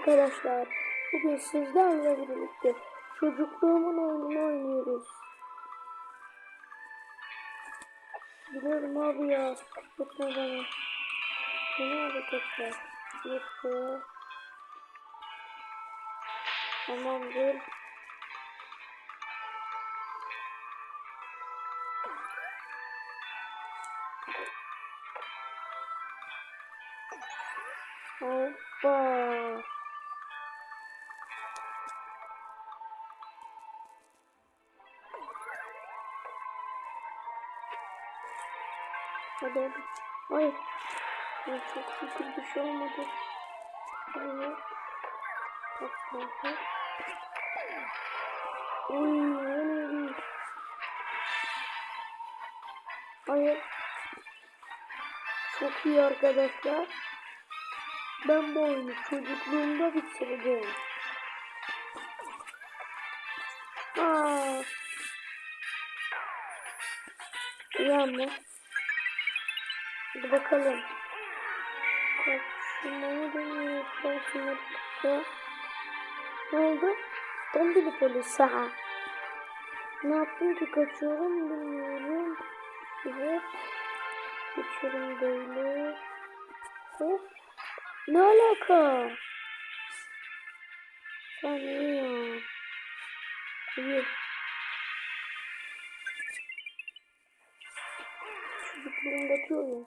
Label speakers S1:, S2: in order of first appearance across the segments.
S1: arkadaşlar. Bugün sizlerle birlikte çocukluğumun oyununu oynuyoruz. Biliyorum abi ya. Tutma bana. Yeni hareketler. Yoksa. Tamamdır. Hoppa. Hadi hadi. Ay. Ay çok şükür bir şey olmadı. Evet. Bakın. Uy, öyle Hayır. Çok iyi arkadaşlar. Ben bu oyunu çocukluğumda bitirdim. Aa. İyi ama. Bakalım. Kaçmayı deniyor. Kaçmayı deniyor. Ne oldu? Dombili polis ha. Ne yaptım ki kaçıyorum bilmiyorum. Hop. Geçiyorum böyle. Hop. Ne alaka? Sen iyi ya. İyi. Çocukluğumdaki oyun.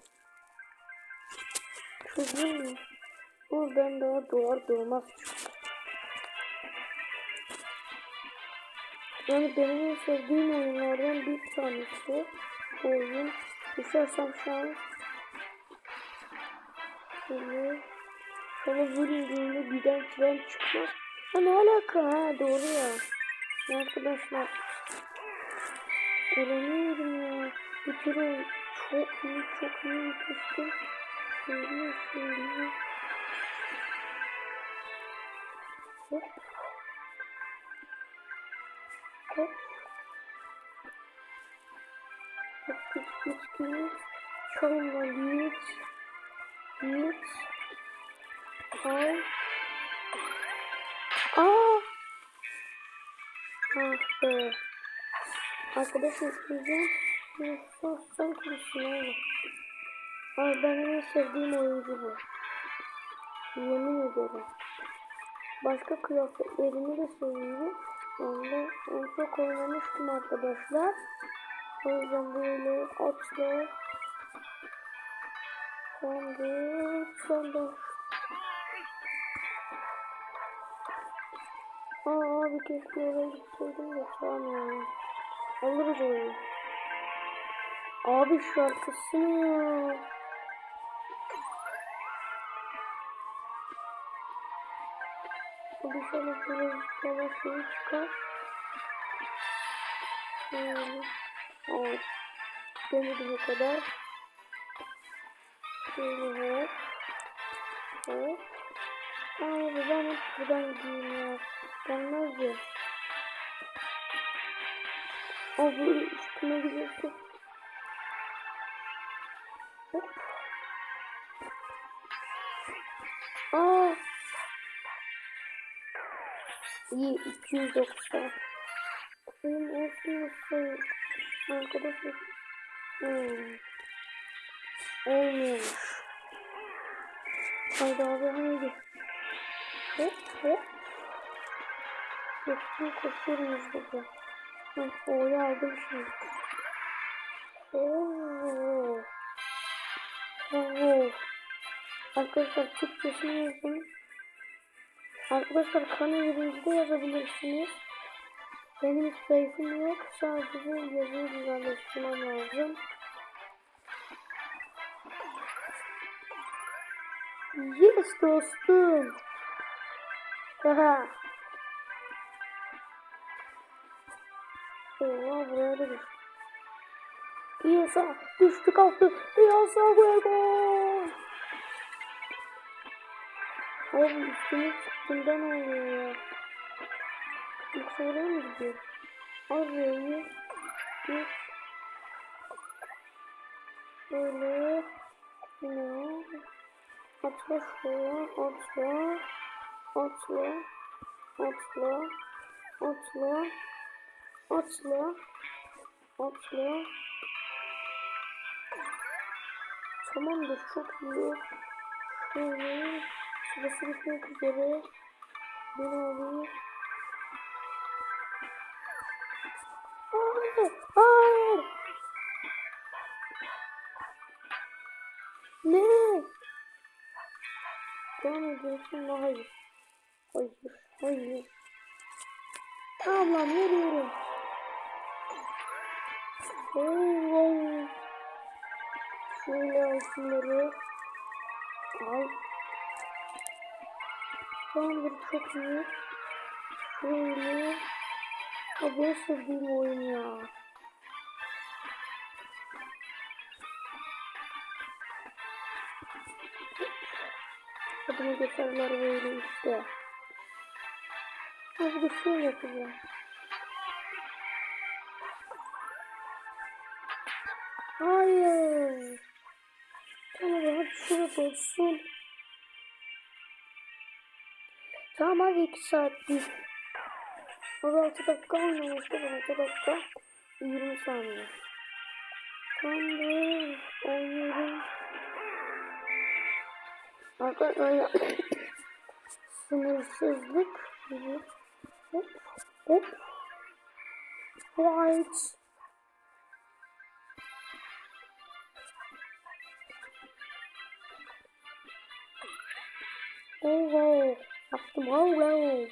S1: Mu? Ama ben daha doğar doğmaz. Yani benim en sevdiğim oyunlardan bir tanesi. Bu oyun. Düşersem şu an Şöyle Şöyle vurunduğunda birden tren çıkmaz. Ha ne alaka ha doğru ya. Arkadaşlar Öğreniyorum ya. Bir kere çok iyi çok iyi yetiştim. Şöyle şöyle. Hop. Hop. Hop git git git. Çalmalıyız. Git. Al. Aa. Ah be. Arkadaşım izleyeceğim. Sen konuşsun oğlum. Ay ben en sevdiğim oyuncu bu. Yemin ederim. Başka kıyafetlerini de seviyorum. Onda en çok oynamıştım arkadaşlar. O yüzden böyle atla. Sandı, sandı. Aa abi keşke oraya gitseydim de tamam ya. Alırız onu. Abi şarkısı ne ya? Böyle böyle şey çıkar. Şöyle. Evet. Demedim o kadar. Şöyle hop. Hop. Ben hep buradan gideyim ya. Gelmez ya. Abi üstüne gidiyorsun. Hop. Aa. İyi 290. Benim olsun nasıl? Arkadaşlar. Hmm. Olmuyormuş. Haydi abi haydi. Hop hop. Yoksa koşuyoruz burada. Heh, O'yu aldım şimdi. Oo. Oo. Arkadaşlar Türkçesini yazın. Arkadaşlar kanalı de yazabilirsiniz. Benim hiç yok. Sadece yazıyı güzelleştirmem lazım. Yes dostum. Haha. Oha buraya da düştü. İyasa düştü kalktı. İyasa gol. Abi üstüne çıktığında ne oluyor ya? Yoksa oraya mı gidiyor? Abi iyi. Bir. Böyle. Yine. Atla şuraya. Atla. Atla. Atla. Atla. Atla. Atla. Tamamdır çok iyi. Şöyle. Sırası bitmek üzere. Beni alayım. Hayır. Hayır. Ne? Devam ediyorsun da hayır. Hayır. Hayır. Ablam veriyorum. Oo. Şöyle al şunları. Al. Tamamdır çok iyi. Şöyle. En sevdiğim oyun ya. Adını geçerler böyle işte. Abi bir şey yapacağım. Hayır. Tamam hadi şurada olsun. Tamam hadi 2 saat değil. 16 dakika oynamıştı 16 dakika 20 saniye. Tamamdır. Oynuyorum. Arkadaşlar sınırsızlık. Hop hop. Right. Oh wow. Yaptım. Wow wow.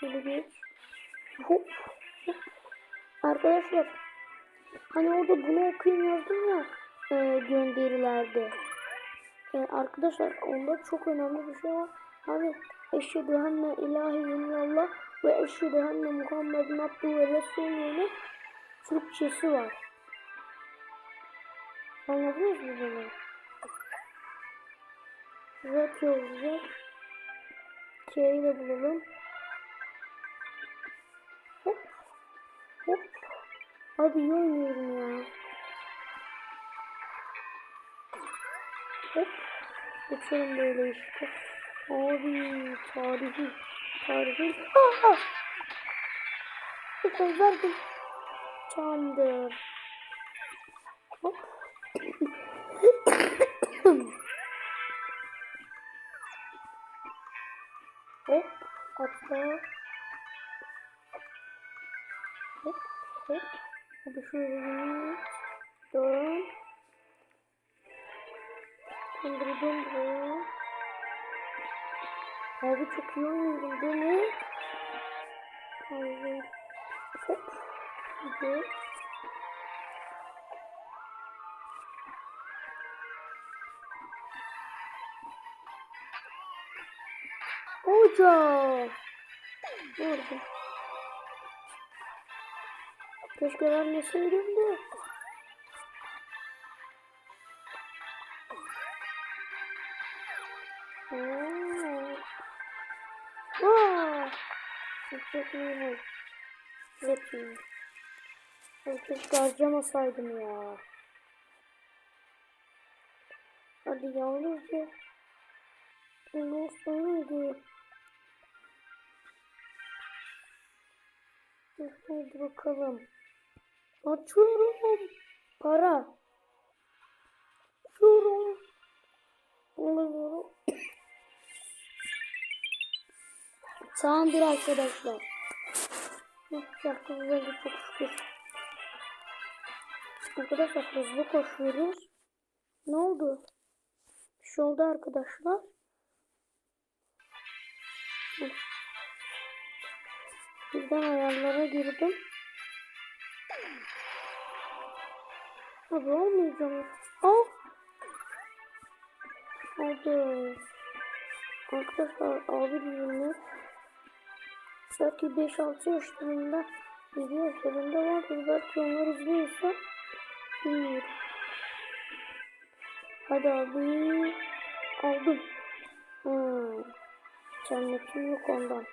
S1: Şöyle bir. Hop. Arkadaşlar. Hani orada bunu okuyun yazdım ya. E, gönderilerde. E, arkadaşlar onda çok önemli bir şey var. Hani eşhedü henne ilahi Allah ve eşhedü henne Muhammed'in abdü ve resulü'nün Türkçesi var. Anladınız mı bunu? Red yazacak. K'yi de bulalım. Hop. Hop. Abi iyi ya. Hop. Geçelim böyle işte. Abi tarihi. Tarihi. Aa! Süper verdim. Çandır. Hop. Dön. Döndür döndür. Abi çok iyi oynuyorum değil mi? Hayır. Hop. Hadi. Hocam. Vurdum. Keşke vermeseydim de. Vaa. Çok iyi. Çok iyi. Ay, Keşke harcamasaydım ya. Hadi yalnızca. Ne olsaydı. Hadi bakalım. Açıyorum. Para. Açıyorum. Tamamdır arkadaşlar. Şarkı güzeldi çok şükür. Arkadaşlar hızlı koşuyoruz. Ne oldu? Bir şey oldu arkadaşlar. Birden ayarlara girdim. Abi olmayacağım. Oh. Hadi. Arkadaşlar abi bizimle belki 5-6 yaşlarında 7 yaşlarında vardır. Belki onlar izliyorsa bilmiyorum. Hadi abi. Aldım. Hmm. Cennetim yok ondan.